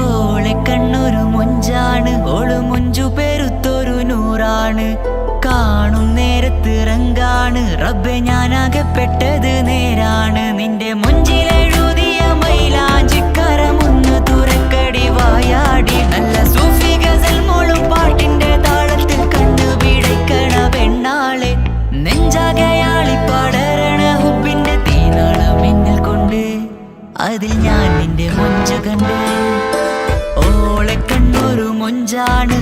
ഓളെ കണ്ണൊരു മൊഞ്ചാണ് ഓളു മൊഞ്ചു പെരുത്തൊരു നൂറാണ്. കാണും നേരത്ത് റങ്കാണ് റബ്ബെ ഞാനാകപ്പെട്ടത് നേരാണ്. നിന്റെ മുഞ്ചിലെഴുതിയ മൈലാഞ്ചിക്കരമൊന്ന് തുറക്കടി വായാടി. നല്ല സൂഫി ഗസൽ മോളും പാട്ടിന്റെ താളത്തിൽ കണ്ണു പിടയ്ക്കണ പെണ്ണാളെ. നെഞ്ചാകയാളി പടരണ ഹുബിന്റെ തീനാളം എന്നിൽ കൊണ്ട് അതിൽ ഞാൻ காண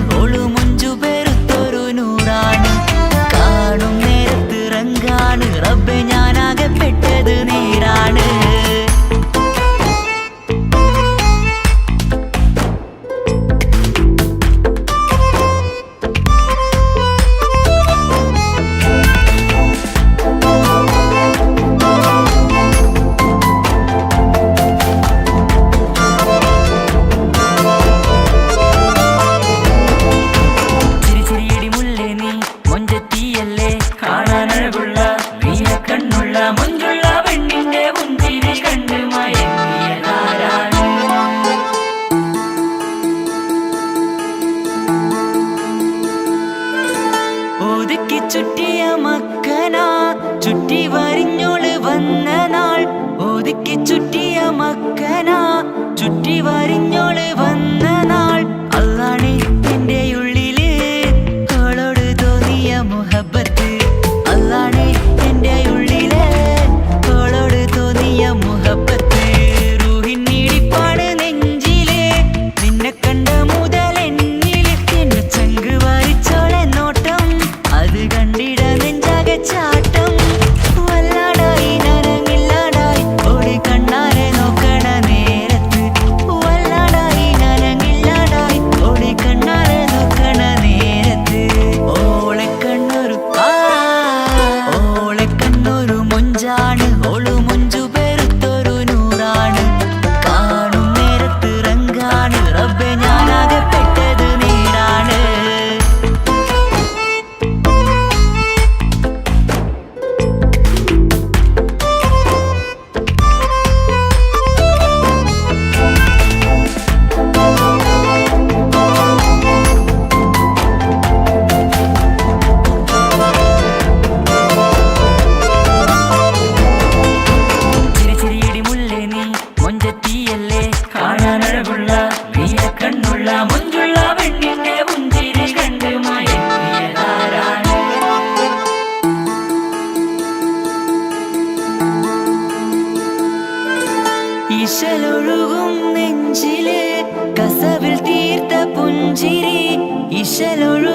ভালো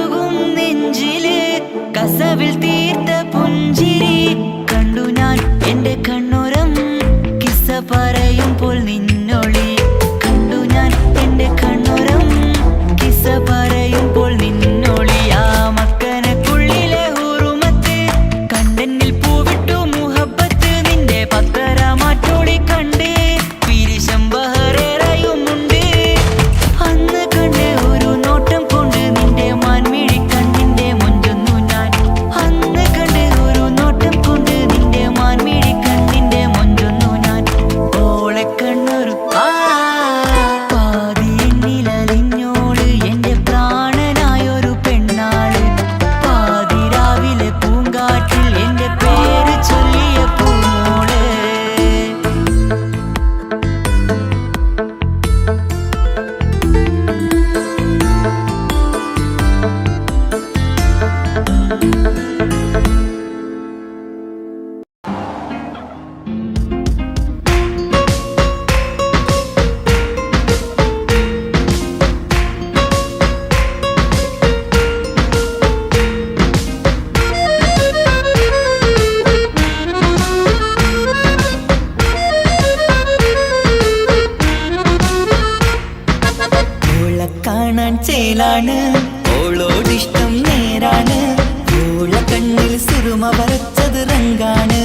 കാണാൻ ചേലാണ്. ഓളോടിഷ്ടം നേരാണ്. ഓള കണ്ണിൽ സിറുമ വരച്ചത് റങ്കാണ്